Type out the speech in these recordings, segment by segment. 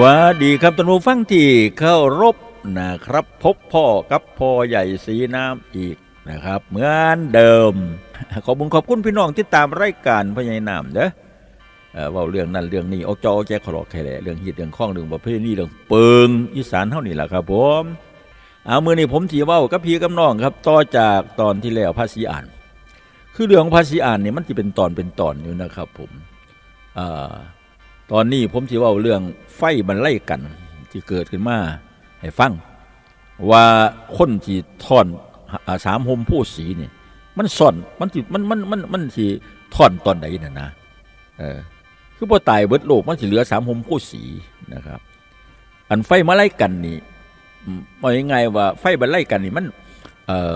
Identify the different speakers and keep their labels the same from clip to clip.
Speaker 1: ว่าดีครับท่านผู้ฟังที่เข้ารบนะครับ พบพ่อกับพ่อใหญ่สีน้ำอีกนะครับ เหมือนเดิม ขอบคุณขอบคุณพี่น้องที่ตามรายการพญายน้ำเด้อเอ่อเว่าเรื่องนั้นเรื่องนี้เอาจอเอาแจขรอกแค่แหละเรื่องฮีดเรื่องข้องเรื่องประเภทนี้เรื่องเปิงอีสานเท่านี้แหละครับผมเอามือนี้ผมสีว่ากับพี่กับน้องครับ ต่อจากตอนที่แล้วภาษีอ่าน คือเรื่องของภาษีอ่านเนี่ยมันจะเป็นตอนเป็นตอนอยู่นะครับ ผมอ่า ตอนนี้ผมสิว่าเรื่องไฟมันไลกันที่เกิดขึ้นมาให้ฟัง ว่าคนที่ท่อนอสามโฮมผู้สีเนี่ยมันซ่อนมันสิมันมันมันมันสิท่อนตอนไหนน่ะนะเออคือพอตายเบิดโลกมันสิเหลือสามโฮมผู้สีนะครับ อันไฟมาไล่กันนี่มายังไงว่าไฟมันไลกันนี่มันเอ่อ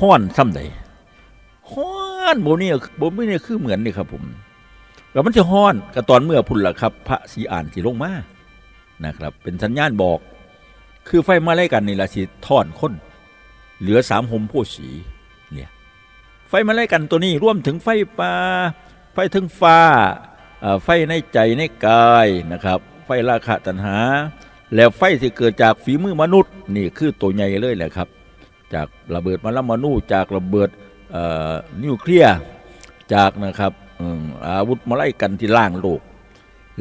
Speaker 1: ห้อนซ้ำใดห้อนโบนี่โบนี่คือเหมือนนี่ครับผม แล้วมันจะฮ้อนก็ตอนเมื่อพุ่นละครับ พระสีอ่านสีลงมานะครับ เป็นสัญญาณบอก คือไฟมาไล่กันในี่ละสิท่อนคนเหลือสามหมผู้สีเนี่ยไฟมาไล่กันตัวนี้ร่วมถึงไฟป่าไฟถึงฟ้าไฟในใจในกายนะครับ ไฟราคะตัณหา แล้วไฟที่เกิดจากฝีมือมนุษย์นี่คือตัวใหญ่เลยแหละครับ จากระเบิดมาลามานูจากระเบิดนิวเคลียร์จากนะครับ อาวุธมาไล่กันที่ล่างโลก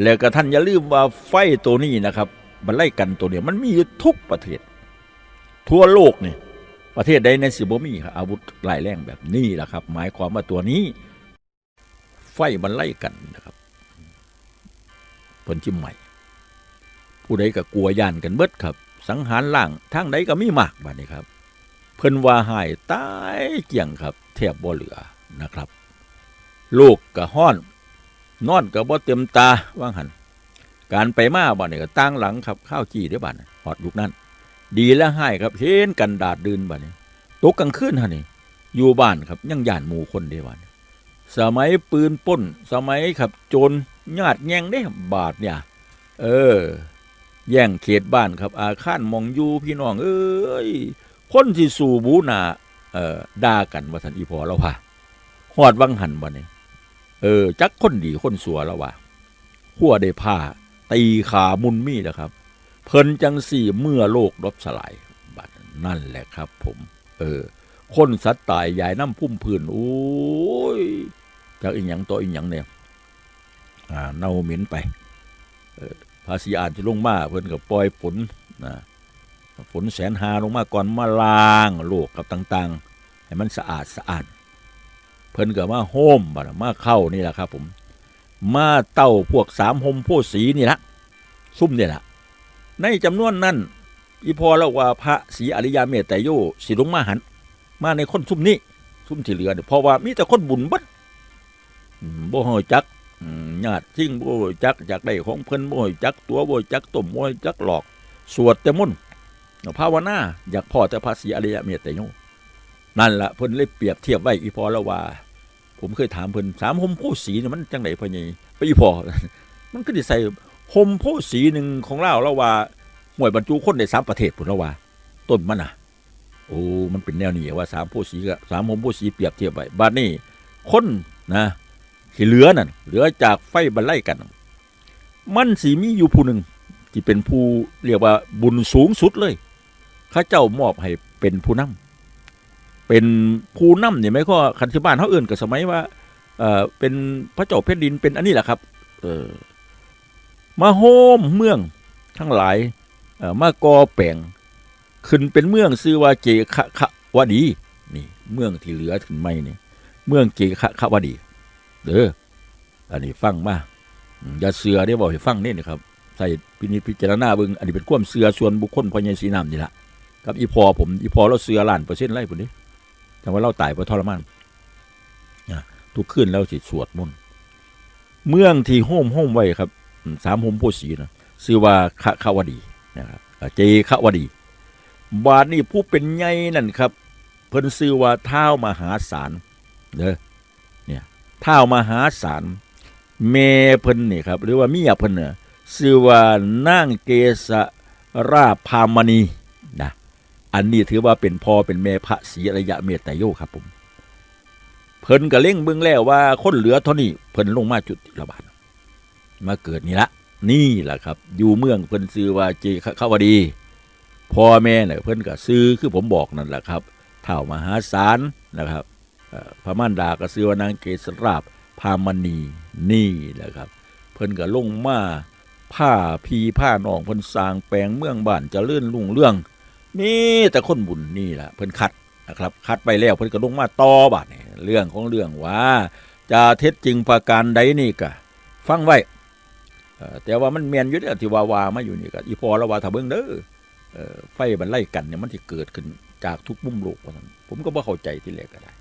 Speaker 1: แล้วก็ท่านอย่าลืมว่าไฟตัวนี้นะครับมันไล่กันตัวเนี้ยมันมีทุกประเทศ ทั่วโลกเนี่ยประเทศใดในสิบมีครับอาวุธไล่แรงแบบนี้แหละครับ หมายความว่าตัวนี้ ไฟมันไล่กันนะครับผลจิ้มใหม่ ผู้ใดก็กลัวย่านกันเบิดครับ สังหารล่างทางใดก็มีมากบัดนี้ครับ เพิ่นว่าหายตายเกี่ยงครับแทบบ่เหลือนะครับ ลูกก็ห้อน นอนก็บ่เต็มตาว่างหันการไปมาบ่เนี่ยก็ตั้งหลังครับข้าวจี้ได้บัดนี้ฮอดยุคนั้นดีและให้ครับเห็นกันดาดดืนบัดนี้ตกกลางคืนฮะนี่อยู่บ้านครับยังย่านหมู่คนเด้บันสมัยปืนป้น สมัยครับโจรญาติแย่งได้บาทเนี่ย เออ แย่งเขตบ้านครับ อาคารมองอยู่พี่น้อง เอ้ยคนที่สู่บูนาเอ่อด่ากันว่าสันอีพอแล้วว่าหอดวังหันบ่เนี่ย เออ จักคนดีคนสัวแล้วว่าหัวได้ผ้า ตีขามุนมีนะครับ เพิ่นจังสี่เมื่อโลกรบสลายบัดนั่นแหละครับ ผม เออ คนสัตว์ตายยายน้ำพุ่มพื้นโอ้ยจากอีหยังตัวอีหยังเนี่ยอ่าเน่าเหม็นไปออภาษีอ่านจะลงมาเพิ่นก็ปล่อยฝนนะฝนแสนหาลงมาก่อนมาล้างโลกกับต่าง ๆ ให้มันสะอาดสะอาด เพิ่นก็มาโฮมบัดน่ะมาเข้านี่แหละครับ ผม มาเต้าพวกสามหมโพสีนี่ละซุ่มเนี่ยละในจำนวนนั้นอีพอแล้วว่าพระศรีอริยเมตไตรโยสิลงมาหัน มาในคนซุ่มนี้ซุ่มที่เหลือเนี่ยเพราะว่ามีแต่คนบุญบัดบ่ฮู้จักญาติทิ้งบ่ฮู้จักจากได้ของเพิ่นบ่ฮู้จัก ตัวบ่ฮู้จักต้มบ่ฮู้จักหลอก สวดแต่มนภาวนาอยากพ่อแต่พระศรีอริยเมตไตรโย นั่นละเพิ่นเลยเปรียบเทียบไว้อีพอล้วว่า ผมเคยถามเพิ่นสามหมโพสีเนี่ยมันจังไดพ่อใหญ่ไปอีพอมันก็สิใส่หมโพสีหนึ่งของเราล้วว่าห่วยบรรจุคนได้สามประเทศพุ่นล้วว่า ต้นมันน่ะ โอ้มันเป็นแนวนี้ว่าสามโพสีกับสามหมโพสีเปรียบเทียบไว้บัดนี้คนนะที่เหลือนั่นเหลือจากไฟบรรไลกัน มันสีมีอยู่ผู้หนึ่งที่เป็นผู้เรียกว่าบุญสูงสุดเลยข้าเจ้ามอบให้เป็นผู้นำ เป็นผู้นำเนี่ยไม่ก็คันที่บ้านเขาเอื่นกับสมัยว่าเออเป็นพระเจ้าแผ่นดินเป็นอันนี้แหละครับ เออมาโฮมเมืองทั้งหลายเออมากอแปลงขึ้นเป็นเมืองชื่อว่าเจคะคะวดีนี่ เมืองที่เหลือถึงไม่นี่เมืองเจคะคะวดีเด้ออันนี้ฟังมาอย่าเสือได้บอกให้ฟังนี่นะครับใส่พินิจพิจารณาเบิงอันนี้เป็นความเสือส่วนบุคคลพอใหญสีน้ำนี่ละกับอีพอผมอีพอเราเสือล้านเปอร์เซ็นต์ไรผมนี้ แต่ว่าเราตายเพราะทรมานทุกคืนแล้วสิสวดมนต์เมืองที่โฮมโฮมไว้ครับสามโฮมโพสีนะชื่อว่าคะขาวดีนะครับเจขาวดี บาทนี่ผู้เป็นใหญ่นั่นครับ เพิ่นชื่อว่าเท้ามหาศาลเด้อเนี่ยเท้ามหาศาลเมเพิ่นนี่ครับ หรือว่าเมียเพิ่นเนี่ยชื่อว่านางเกษราพามณี อันนี้ถือว่าเป็นพ่อเป็นแม่พระศรีอริยะเมตไตรโยครับผมเพิ่นก็เล่งเบิ่งแล้วว่าคนเหลือเท่านี้เพิ่นลงมาจุดระบาดมาเกิดนี่ละนี่แหละครับ อยู่เมืองเพิ่นซื้อว่าเจขาวดีพ่อแม่เนี่ยเพิ่นก็ซื้อคือผมบอกนั่นแหละครับเท่ามหาศาลนะครับพระมารดาก็ซื้อว่านางเกษราบพามณีนี่แหละครับ เพิ่นก็ลงมาผ้าพีผ้าหนองเพิ่นสร้างแปลงเมืองบ้านจะเลื่อนลุ่งเรื่อง นี่แต่คนบุญนี่แหละเพิ่นคัดนะครับคัดไปแล้วเพิ่นก็ลงมาต่อบาดนี่เรื่องของเรื่องว่า จะเท็จจริงประการใดนี่ก็ฟังไว้เอ่อแต่ว่ามันแมนอยู่เด้อที่วาวามาอยู่นี่ก็อีพอล้วว่าถ้าเบิ่งเด้ออ่อไฟมันไล่กันเนี่ยมันสิเกิดขึ้นจากทุกมุมโลกว่าซั่นผมก็บ่เข้าใจที่แรกก็ได้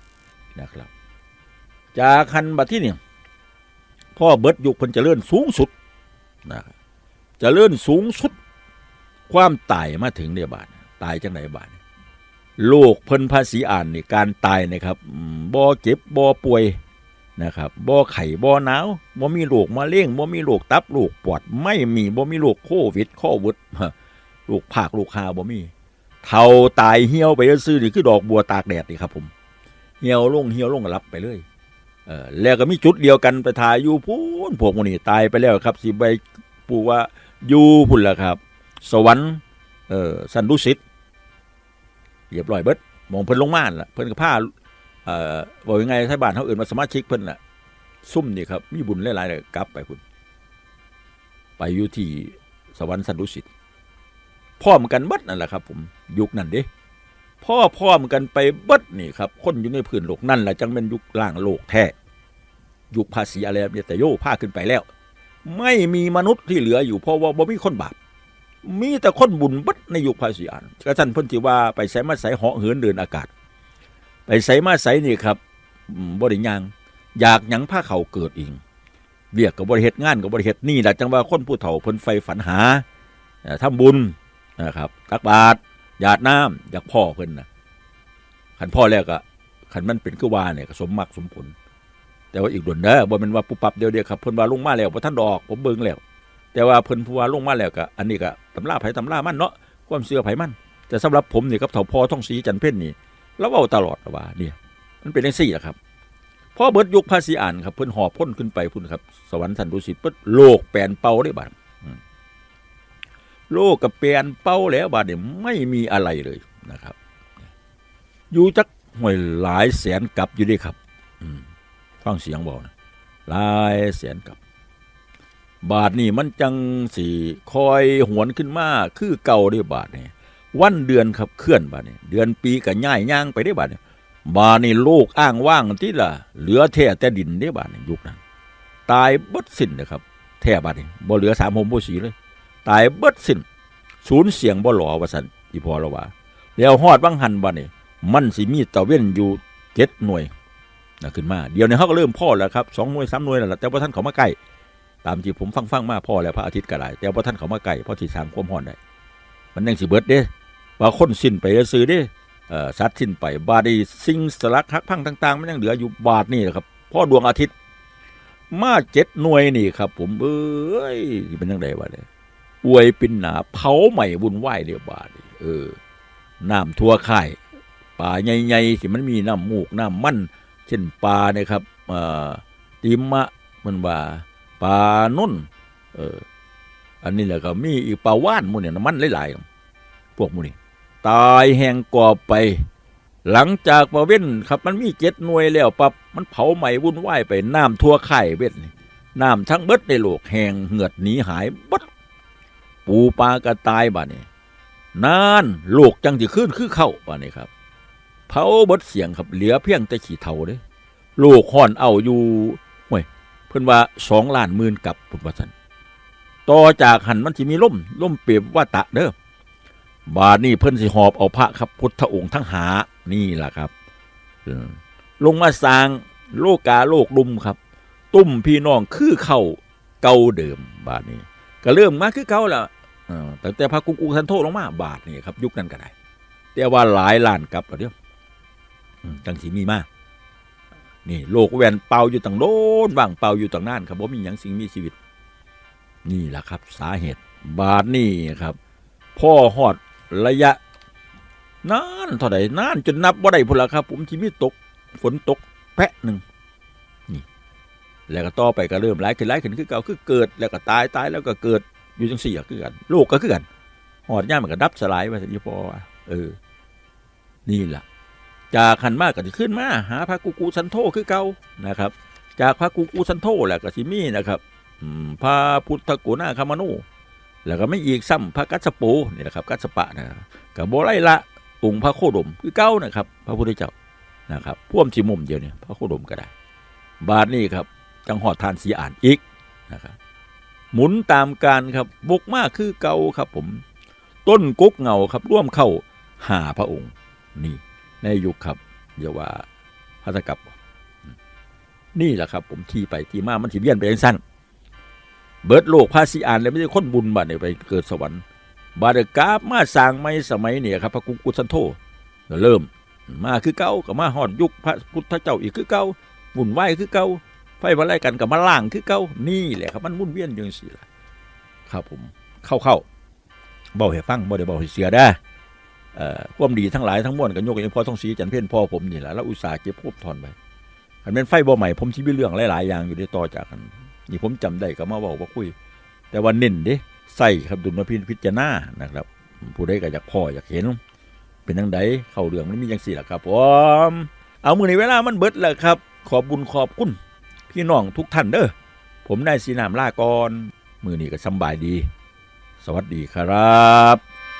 Speaker 1: นะครับ จากคันบัดที่เนี่ยพ่อเบิดยุคเพิ่นเจริญสูงสุดนะครับเจริญสูงสุด ความตายมาถึงเนี่ยบาด ตายจังไหนบาดโลกเพิ่นภาษีอ่านนี่การตายนะครับบ่เจ็บบ่ป่วยนะครับบ่ไข่บ่หนาวบ่มีโรคมะเร็งบ่มีโรคตับโรคปอดไม่มีบ่มีโรคโควิดโควิดฮะโรคภาคโรคหาบ่มีเท่าตายเหี่ยวไปซื่อนี่คือดอกบัวตากแดดนี่ครับผมเหี่ยวลงเหี่ยวลงรับไปเลยเออแล้วก็มีจุดเดียวกันไปถ่ายอยู่พูนพวกมันนี่ตายไปแล้วครับ สิไปปูว่าอยู่พุ่นล่ะครับ สวรรค์เออสันดุสิต เรียบร้อยเบิดมองเพิ่นลงม่านล่ะเพิ่นก็พาเอ่อบอกยังไงไทยบ้านเขาอื่นมาสมาชิกเพิ่นน่ะ ซุ่มนี่ครับ มีบุญหลายๆเลยกลับไปพุ่นไปอยู่ที่สวรรค์สันดุสิตพร้อมกันเบิดนั่นแหละครับ ผมยุคนั้นเด้พ่อพร้อมกันไปเบิดนี่ครับ คนอยู่ในพื้นโลกนั่นแหละจังเป็นยุคล่างโลกแท้ยุคภาษีอะไรเนี่ยแต่โยผ้าขึ้นไปแล้ว ไม่มีมนุษย์ที่เหลืออยู่เพราะว่าบ่มีคนบาป มีแต่คนบุญบิดในยุคภาษีอ่านกระสันพิ่นที่ว่าไปใส่มาใส่เหาะเหินเดินอากาศ ไปใส่มาใส่นี่ครับบริยังอยากหยังผ้าเขาเกิดเองเวียกกับบริเหตุงานกับบริเหตุนี่แหละจังว่าคนผู้เฒ่าพิ่นไฟฝันหาเอ่อทำบุญนะครับตักบาตรหยาดน้ำอยากพ่อเพิ่นนะขันพ่อแล้วก็ขันมันเป็นคือว่าเนี่ยสมมักสมผล แต่ว่าอีกด่วนเด้อบ่แม่นว่าปุ๊บปั๊บเดียวเดียวครับเพิ่นว่าลงมาแล้วบ่ทันดอกผมเบิ่งแล้ว แต่ว่าเพิ่นผู้ว่าลงมาแล้วก็อันนี้ก็ตำราไผตำรามันเนาะความเชื่อไผมันแต่สำหรับผมนี่ครับเฒ่าพอท่องสีจันเพ่นนี่แล้วเอาตลอดว่าเนี่ยมันเป็นจังซี่แหละครับพอเบิดยุคภาษีอ่านครับเพิ่นหอบพ้นขึ้นไปพุ่นครับ สวรรค์สันดุสิตเปิดโลกแปลนเป่าได้บาดโลกกับแปลนเป่าแล้วบาดเนี่ยไม่มีอะไรเลยนะครับ อยู่จักห่วยหลายแสนกับอยู่ดีครับฟังเสียงบอกนะหลายแสนกับ บาทนี่มันจังสีคอยหวนขึ้นมาคือเก่าด้วยบาทนี่วันเดือนครับเคลื่อนบาดนี้เดือนปีก็ย่ายย่างไปได้บาดนี้บาดนี้โลกอ้างว่างที่ละเหลือแท่แต่ดินได้บาดนี้ยุคนั้น ตายเบิดสิ้นนะครับแท่บาดนี้บ่เหลือสามหมบ่สีเลย ตายเบิดสิ้นศูนย์เสียงบ่หล่อวสันอีพอละว่าแล้วฮอดบังหันบาดนี้มันสิมีตะเว้นอยู่เจ็ดหน่วยนะขึ้นมา เดี๋ยวนี้เขาก็เริ่มพ่อแล้วครับสองหน่วยสามหน่วยแล้วล่ะแต่ว่าท่านเขามาใกล้ ตามที่ผมฟังฟังมาพ่อแล้วพระอาทิตย์ก็ได้แต่ว่าท่านเขามาใกล้เพราะที่สางความร้อนได้ มันยังสิเบิดเด้ว่าคนสิ้นไปซื้อเด้สัตว์สิ้นไปบาดีสิ่งสลักหักพังต่าง ๆ มันยังเหลืออยู่บาทนี่แหละครับพ่อดวงอาทิตย์ มาเจ็ดหน่วยนี่ครับ ผมเอ้ยเป็นยังไงวะเนี่ยอวยปินหนาเผาใหม่วุ่นวายเดียวบาดนี่เออน้ำทั่วค่ป่าใหญ่ๆที่มันมีน้ำมูกน้ำมัน เช่นปลาเนี่ยครับติมะมันว่า ปลานุ่นเอออันนี้แหละก็มีอีกปลาว่านมูเนี่ยน้ำมันหลายๆพวกมูนี่ตายแหงกอบไป หลังจากประเว้นครับ มันมีเจ็ดหน่วยแล้วปับมันเผาไหม้วุ่นวายไปน้ำทั่วไข่เว้นนี่น้ำทั้งเบิดในโลกแหงเหือดหนีหายบดปูปลากระตายบ้านี่นานโลกจังที่ขึ้นคือเข้าบ้านี่ครับเผาเบดเสียงครับเหลือเพียงแต่ขี้เท่าเด้โลกห่อนเอาอยู่ เพิ่นว่าสองล้านหมื่นกับพุ่นว่าซั่นต่อจากหันมันสิมีล่มล่มเปรียบว่าตะเด้อบาดนี่เพิ่นสิหอบเอาพระครับพุทธองค์ทั้งหานี่แหละครับลงมาสร้างโลกาโลกดุมครับ ตุ้มพี่น้องคือเข้าเก่าเดิมบาดนี้ ก็เริ่มมาคือเก่าแล้วตั้งแต่พระกุกกุทันโทลงมาบาทนี่ครับ ยุคนั้นก็ได้ แต่ว่าหลายล้านกับเดียวจังสีมีมาก นี่โลกแหวนเป่าอยู่ต่างโน้นบ้างเป่าอยู่ต่างนั่นครับว่มีอย่างสิ่งมีชีวิต นี่แหละครับ สาเหตุบาทนี่ครับ พ่อหอดระยะนานเท่าใดนานจนนับว่าได้พุ่นละครับ ผมที่มีตก ฝนตกแพะหนึ่งนี่แล้วก็ต่อไปก็เริ่มหลายขึ้นหลายขึ้นคือเก่าคือเกิด แล้วก็ตายตายแล้วก็เกิดอยู่จังสี่อะคือกันโลกก็คือกันหอดย่ามันก็ดับสลายไปสิพอว่าเออ นี่แหละ จากขันมากก็จะขึ้นมาหาพระกูกูสันโธคือเก่านะครับ จากพระกูกูสันโธแหละก็สิมีนะครับพระพุทธกุณาคามนูแล้วก็ไม่อีกซ้ำพระกัสปูนี่แหละครับ กัสปะนะครับกับโบไรละองค์พระโคดมคือเก้านะครับ พระพุทธเจ้านะครับพ่วมสีมุมเดียวเนี่ยพระโคดมก็ได้ บาทนี่ครับจังหอดทานสีอ่านอีกนะครับหมุนตามการครับบกมากคือเก่าครับผม ต้นกุกเงาครับร่วมเข้าหาพระองค์นี่ ในยุคครับอย่าว่าพระสกับ นี่แหละครับ ผมที่ไปที่มามันสิเวียนไปยังสั้นเบิดโลกภาษีอานเลยไม่ใช่คนบุญบัดเนี่ยไปเกิดสวรรค์บาดกาบมาสร้างไม่สมัยเนี่ยครับพระกุกุสันโธเริ่ม มาคือเก่ากับมาหอดยุคพระพุทธเจ้าอีกคือเก่าบุญไหวคือเก่าไฟมาไล่กันกับมาล่างคือเก่านี่แหละครับมันวุ่นเวียนอยังสี่ละครับผมเข้าเข้าเบาให้ฟังบ่ได้เบาให้เสียได้ ความดีทั้งหลายทั้งมวลกันยกอย่งพ่อต้องสีจันเพี้ยนพ่อผมนี่แหละแล้วอุตส่าห์เก็บพวบทอนไปอันเป็นไฟบ่ใหม่ผมชีวิตเรื่องหลายๆอย่างอยู่ในต่อจากกันนี่ผมจำได้ก็มาบอกว่าคุย แต่ว่าเน้นเด้ใส่ครับดุลพินพิจารณานะครับ ผู้ใดก็อยากพ่ออยากเห็น เป็นทังใดเข้าเรื่องมันมีอย่างสี่ละครับผมเอามือในเวลามันเบิดแล้วครับ ขอบบุญขอบคุณพี่น้องทุกท่านเด้อผมได้สีนามลาก่อนมือนี้ก็สำบายดี สวัสดีครับ